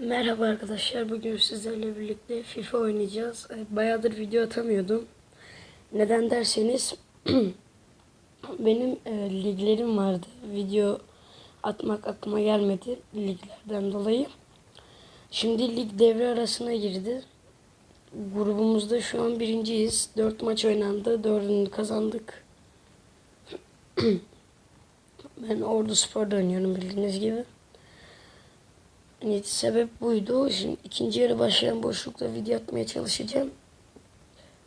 Merhaba arkadaşlar. Bugün sizlerle birlikte FIFA oynayacağız. Ee, Bayağıdır video atamıyordum. Neden derseniz benim e, liglerim vardı. Video atmak aklıma gelmedi liglerden dolayı. Şimdi lig devre arasına girdi. Grubumuzda şu an birinciyiz. Dört maç oynandı. Dördünü kazandık. ben Ordu Spor'da oynuyorum bildiğiniz gibi. Yani sebep buydu. Şimdi ikinci yarı başlayan boşlukta video atmaya çalışacağım.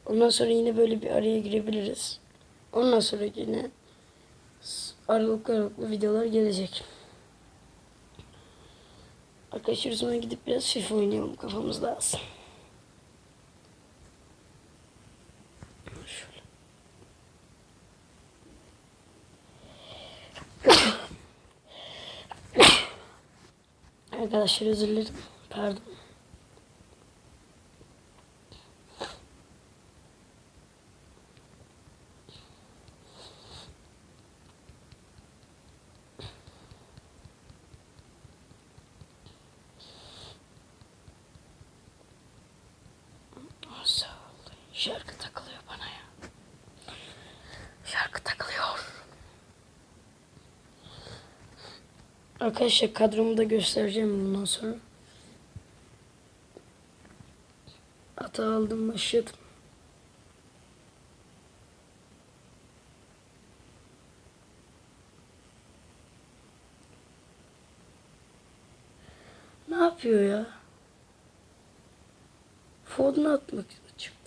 Ondan sonra yine böyle bir araya girebiliriz. Ondan sonra yine aralıklı aralıklı videolar gelecek. Arkadaşlar zaman gidip biraz FIFA oynayalım kafamız dağılsın. Şöyle. Arkadaşlar özür dilerim. Pardon. Oh, Arkadaşlar kadromu da göstereceğim bundan sonra. Hata aldım başladım. Ne yapıyor ya? Ford'unu atmak çıktı.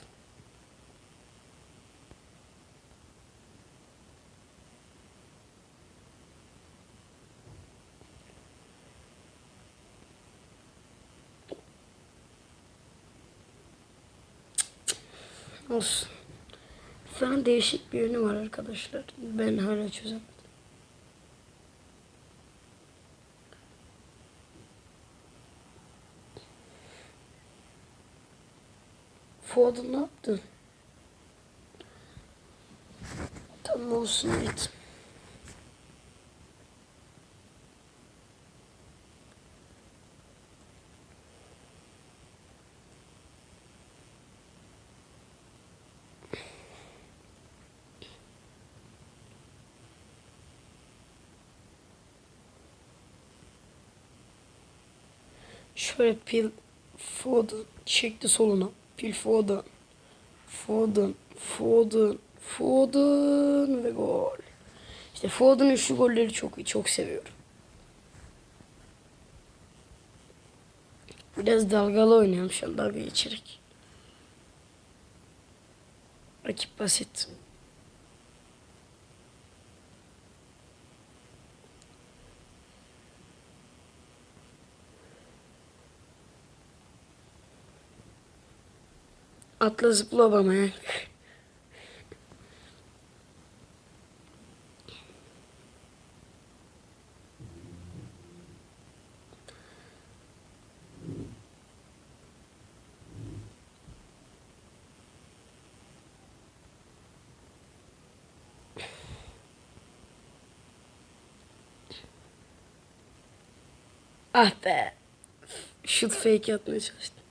Olsun. Falan değişik bir yönü var arkadaşlar. Ben hala çözemedim. Ford'u ne yaptın? Tamam olsun git. Şöyle pil Foden çekti soluna. Pil Foden. Foden. Foden. Foden ve gol. İşte Foden'ın şu golleri çok. Çok seviyorum. Biraz dalgalı oynuyorum şu an. Dalga geçerek. Rakip basit. Atla zıpla Obama ya. Ah be. Şut fake atmaya çalıştım.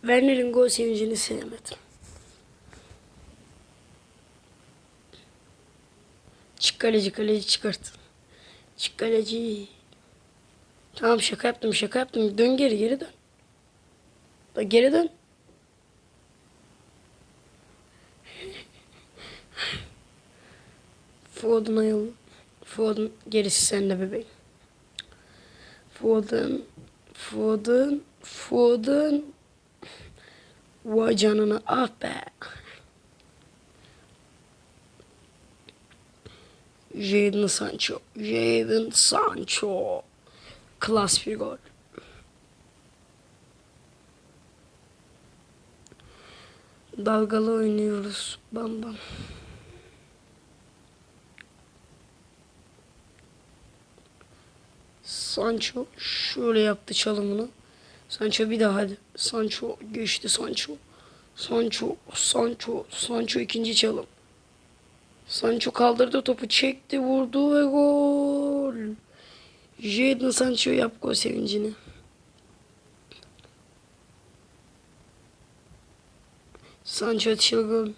Werner'in gol sevincini sevmedim. Çık kaleci kaleci çıkart. Çık kaleci. Tamam şaka yaptım şaka yaptım. Dön geri geri dön. Da geri dön. Foden ayıl. Foden gerisi sende bebeğim. Foden. Foden. Foden. Vay canına ah be. Jadon Sancho. Jadon Sancho. Klas bir gol. Dalgalı oynuyoruz. Bam bam. Sancho şöyle yaptı çalımını. Sancho bir daha hadi. Sancho geçti Sancho. Sancho, Sancho, Sancho ikinci çalım. Sancho kaldırdı topu çekti vurdu ve gol. Jadon Sancho yap gol sevincini. Sancho çılgın.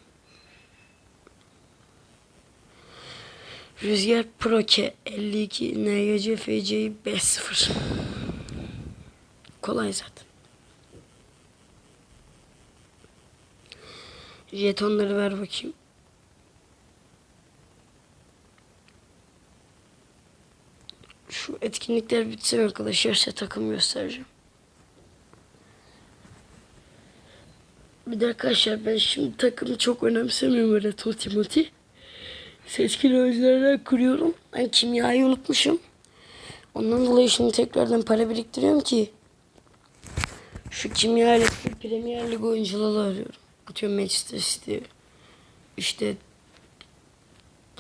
Rüzgar Proke 52 NGC FC 5-0. Kolay zaten. Jetonları ver bakayım. Şu etkinlikler bitsin arkadaşlar size takım göstereceğim. Bir de arkadaşlar ben şimdi takımı çok önemsemiyorum öyle toti moti. Seçkin oyunculardan kuruyorum. Ben kimyayı unutmuşum. Ondan dolayı şimdi tekrardan para biriktiriyorum ki şu kimya ile Premier Lig oyuncuları arıyorum. Atıyorum Manchester City, işte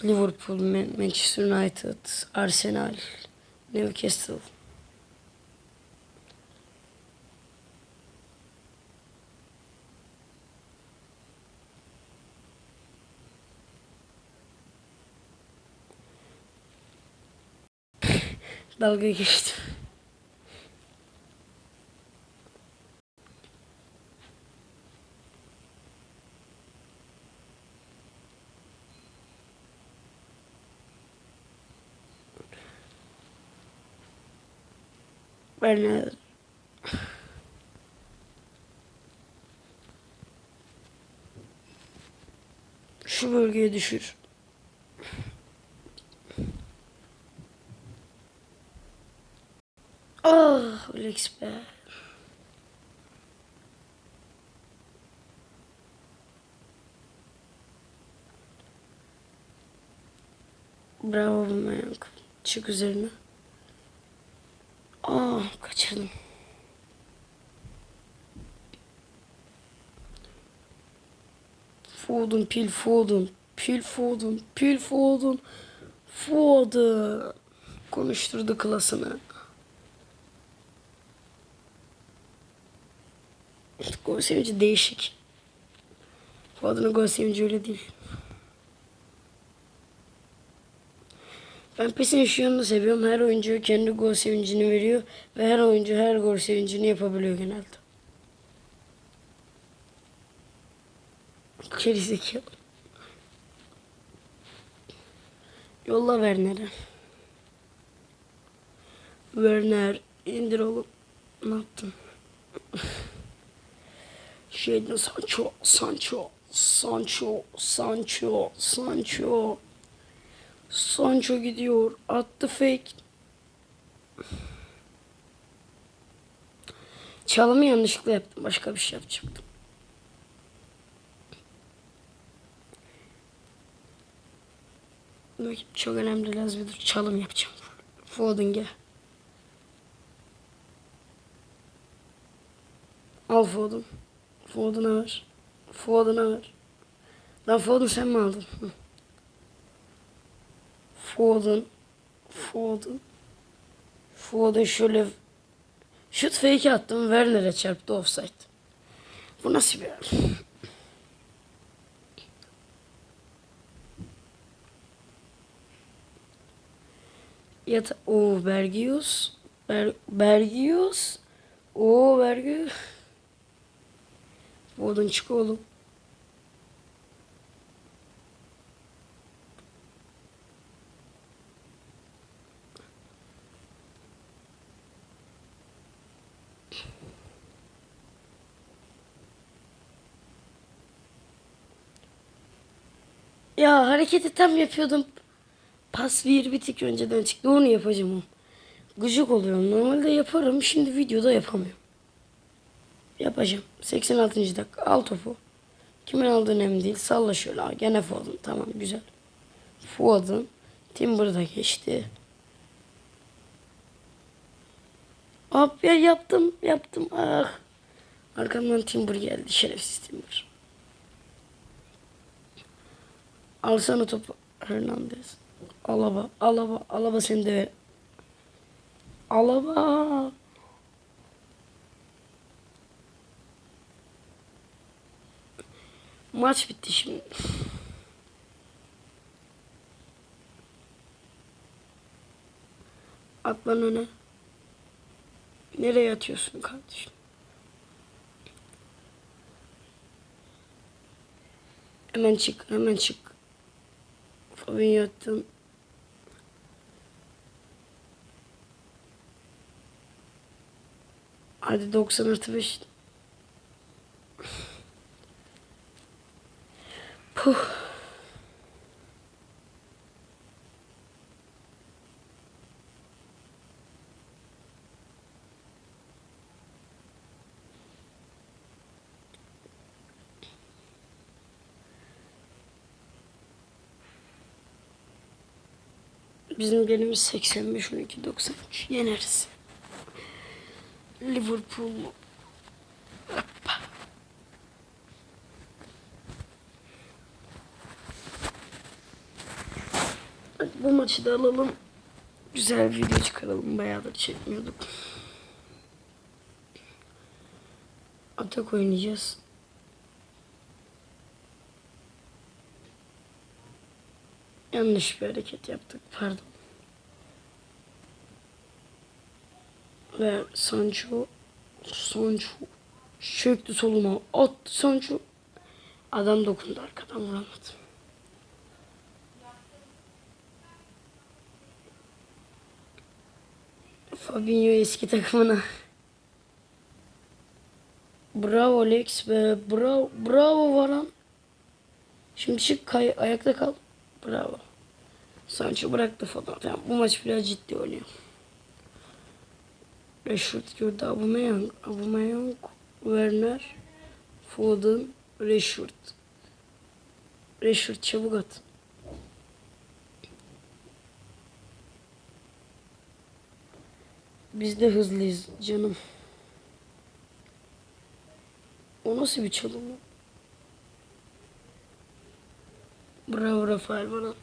Liverpool, Man- Manchester United, Arsenal, Newcastle. Dalga geçtim. Ben? Şu bölgeye düşür. Ah, Alex be. Bravo Mayank. Çık üzerine. Ah, kaçırdım. Foden, pil Foden, pil Foden, pil Foden, Foden. Konuşturdu klasını. Gol sevinci değişik. Foden'ın gol sevinci öyle değil. Ben PES'in şu yanını seviyorum. Her oyuncu kendi gol sevincini veriyor. Ve her oyuncu her gol sevincini yapabiliyor genelde. Gerizekalı. Yolla Werner'e. Werner indir oğlum. Ne yaptın? Şeyden Sancho, Sancho, Sancho, Sancho, Sancho. Sancho gidiyor. Attı fake. Çalımı yanlışlıkla yaptım. Başka bir şey yapacaktım. Dur, Çok önemli lazım. Dur çalım yapacağım. Foden gel. Al Foden. Foden'a ver. Foden'a ver. Lan Foden sen mi aldın? Hı. Foden. Foden. Foden şöyle şut fake attım. Werner'e çarptı offside. Bu nasıl bir Yat o Bergius. Ber Bergius. O Bergius. Foden çık oğlum. Ya hareketi tam yapıyordum. Pas bir bir tık önceden çıktı. Onu yapacağım. Gıcık oluyorum. Normalde yaparım. Şimdi videoda yapamıyorum. Yapacağım. 86. dakika. Al topu. Kimin aldığı önemli değil. Salla şöyle. Gene Foden. Tamam güzel. Foden. Timber da geçti. Ya yaptım yaptım ah. Arkamdan Timber geldi şerefsiz Timber. Alsana topu Hernandez. Alaba Alaba Alaba seni de. Alaba. Maç bitti şimdi. At lan öne. Nereye atıyorsun kardeşim? Hemen çık, hemen çık. Attın. Hadi 90 artı 5. Puh. Bizim gelimiz 85 12 93 yeneriz. Liverpool? Hoppa. Bu maçı da alalım. Güzel bir video çıkaralım. Bayağıdır çekmiyorduk. Atak oynayacağız. Yanlış bir hareket yaptık. Pardon. Ve Sancho Sancho çöktü soluma. Attı Sancho. Adam dokundu arkadan vuramadı. Fabinho eski takımına. Bravo Lex be. Bravo, bravo Varan. Şimdi çık kay ayakta kal. Bravo. Sancho bıraktı falan. Tamam, bu maç biraz ciddi oynuyor. Rashford gördü. Aubameyang. Aubameyang. Werner. Foden. Rashford. Rashford çabuk at. Biz de hızlıyız canım. O nasıl bir çalım lan? Bravo Rafael bana.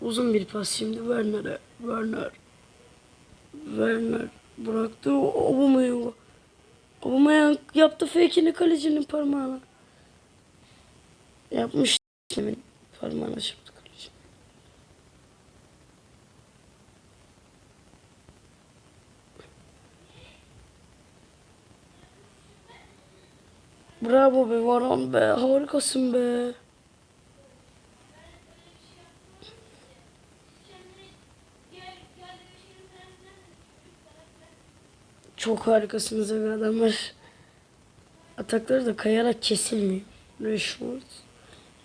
Uzun bir pas şimdi Werner'e. Werner. Werner bıraktı. Aubameyang'a. Aubameyang yaptı fake'ini kalecinin parmağına. Yapmış kimin parmağına çarptı kaleci. Bravo be Varan be. Harikasın be. Çok harikasınız abi adamlar. Atakları da kayarak kesilmiyor. Rashford.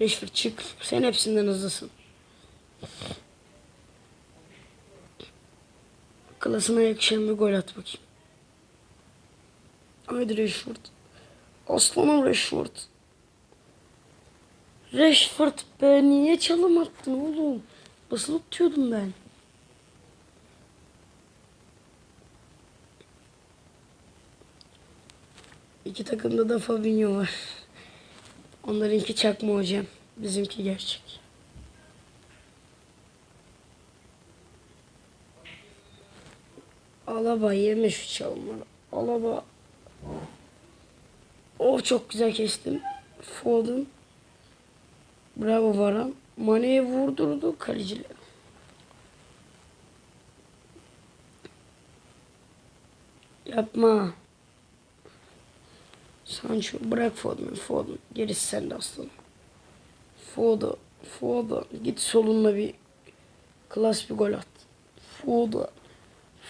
Rashford çık. Sen hepsinden hızlısın. Klasına yakışan bir gol at bakayım. Haydi Rashford. Aslanım Rashford. Rashford be niye çalım attın oğlum? Basılı tutuyordum ben. İki takımda da Fabinho var. Onlarınki çakma hocam. Bizimki gerçek. Alaba yeme şu çalımları. Alaba. Oh çok güzel kestim. Foden. Bravo Varan. Mane'ye vurdurdu kaleciler. Yapma. Sancho bırak Foden'ı Foden. Gerisi sende aslanım. Foden. Foden. Git solunla bir klas bir gol at. Foden.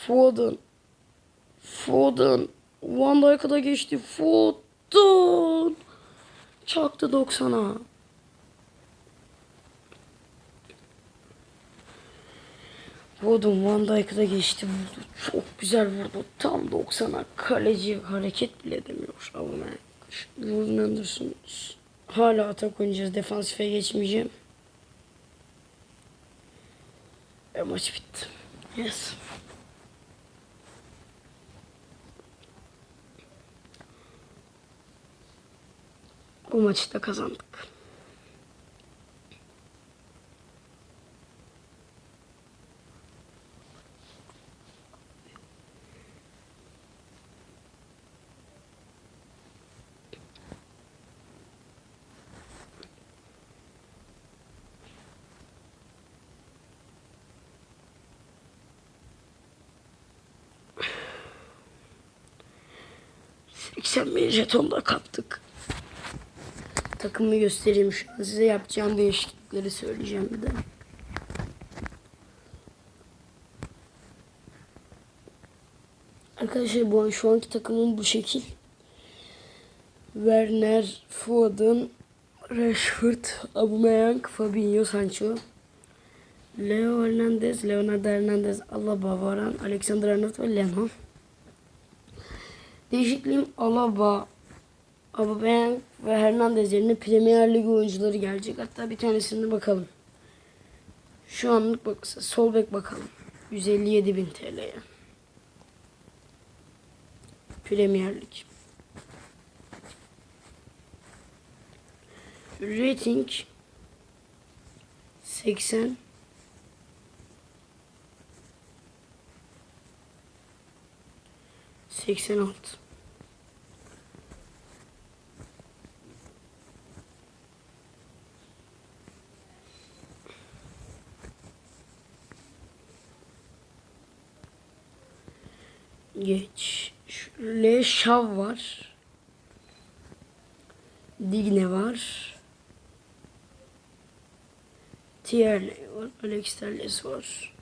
Foden. Foden. Van Dijk'a da geçti. Foden. Çaktı 90'a. Foden Van Dijk'a da geçti vurdu. Çok güzel vurdu. Tam 90'a. Kaleci hareket bile edemiyor. Ama ben Jordan Anderson hala atak oynayacağız. Defansife geçmeyeceğim. Ve maç bitti. Yes. Bu maçı da kazandık. Seksen bin jetonla kaptık. Takımı göstereyim şu an size yapacağım değişiklikleri söyleyeceğim bir de. Arkadaşlar bu an şu anki takımım bu şekil. Werner, Foden, Rashford, Aubameyang, Fabinho, Sancho, Leo Hernandez, Leonardo Hernandez, Alaba, Varane, Alexander Arnold ve Leno. Değişikliğim Alaba, Aubameyang ve Hernandez yerine Premier Lig oyuncuları gelecek. Hatta bir tanesine bakalım. Şu anlık bak sol bek bakalım. 157 bin TL'ye. Premier Lig. Rating 80 86 Geç. Şöyle var. Digne var. Tierney var. Alex Telles var.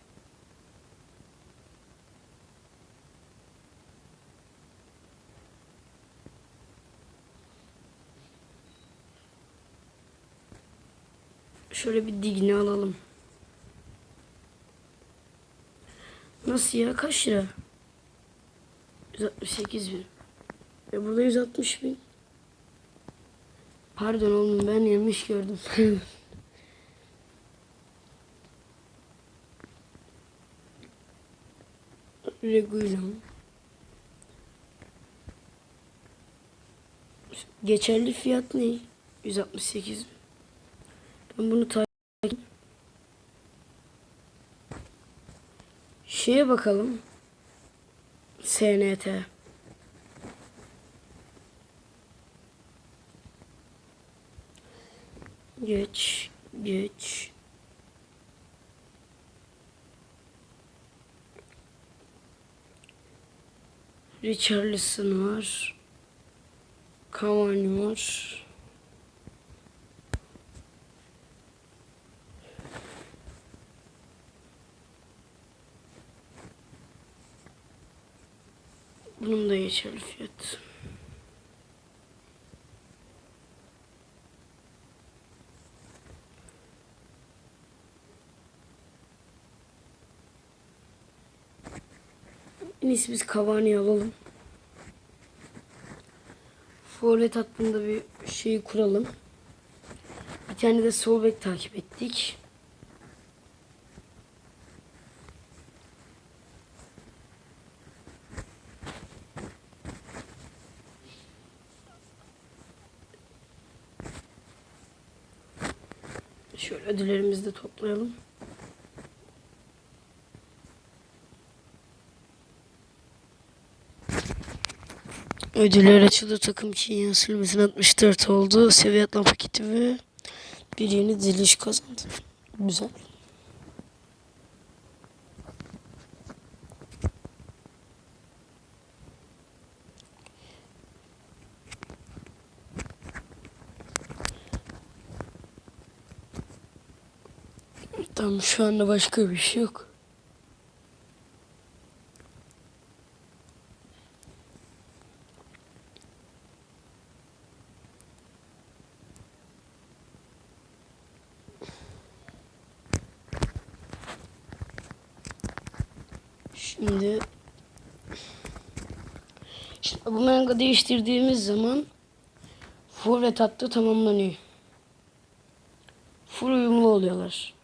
Şöyle bir Digne alalım. Nasıl ya? Kaç lira? 168 bin. E burada 160 bin. Pardon oğlum ben yanlış gördüm. Regulam. Geçerli fiyat ne? 168 bin. Bunu takip Şeye bakalım. SNT. Geç, geç. Richarlison var. Cavani var. Bunun da geçerli fiyat. En iyisi biz Cavani alalım. Forvet hattında bir şeyi kuralım. Bir tane de sol bek takip ettik. Şöyle ödüllerimizi de toplayalım. Ödüller açıldı takım için yansılmasın 64 oldu. Seviye atlan paketi ve bir yeni diliş kazandı. Güzel. Tamam şu anda başka bir şey yok. Şimdi Şimdi bu manga değiştirdiğimiz zaman forvet hattı tamamlanıyor. Full uyumlu oluyorlar.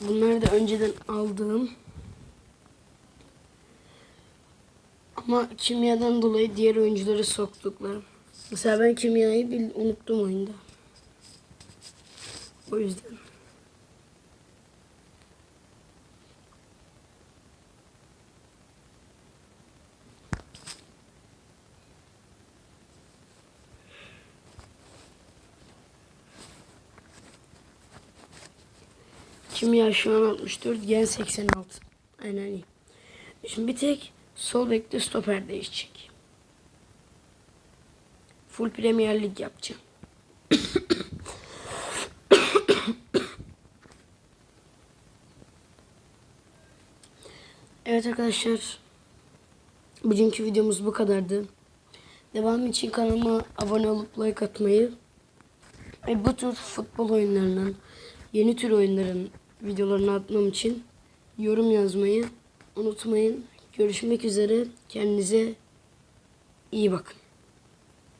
Bunları da önceden aldığım ama kimyadan dolayı diğer oyuncuları soktuklarım. Mesela ben kimyayı unuttum oyunda. O yüzden. Kimya şu an 64, gen 86. Aynen iyi. Şimdi bir tek sol bekte stoper değişecek. Full Premier Lig yapacağım. evet arkadaşlar. Bugünkü videomuz bu kadardı. Devam için kanalıma abone olup like atmayı ve bu tür futbol oyunlarının, yeni tür oyunların videolarını atmam için yorum yazmayı unutmayın. Görüşmek üzere. Kendinize iyi bakın.